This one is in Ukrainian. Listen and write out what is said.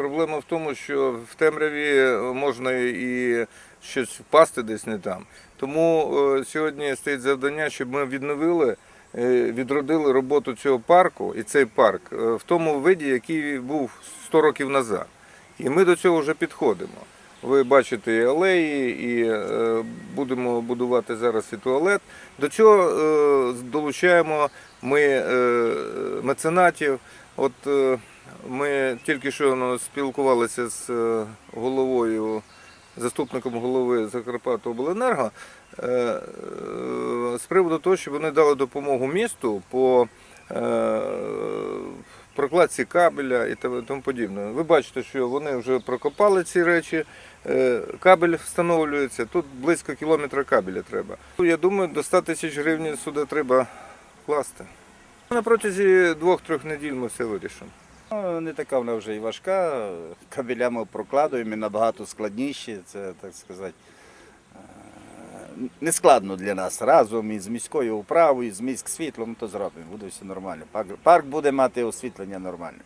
Проблема в тому, що в темряві можна і щось впасти десь не там. Тому е, сьогодні стоїть завдання, щоб ми відновили, е, відродили роботу цього парку і цей парк е, в тому виді, який був 100 років назад. І ми до цього вже підходимо. Ви бачите і алеї, і е, будемо будувати зараз і туалет. До цього е, долучаємо ми е, меценатів. От е, ми тільки що ну, спілкувалися з е, головою, заступником голови Закарпаття-Обленерго е, е, з приводу того, що вони дали допомогу місту по прокладці кабеля і тому подібне. Ви бачите, що вони вже прокопали ці речі, кабель встановлюється, тут близько кілометра кабеля треба. Я думаю, до 100 тисяч гривень сюди треба вкласти. На протязі двох-трьох неділь ми все вирішимо. Ну, Не така вона вже і важка. Кабеля ми прокладуємо і набагато складніші. Це так сказати. е, Не складно для нас разом із міською управою, з міськ світлом, то зробимо, буде все нормально. Парк, буде мати освітлення нормально.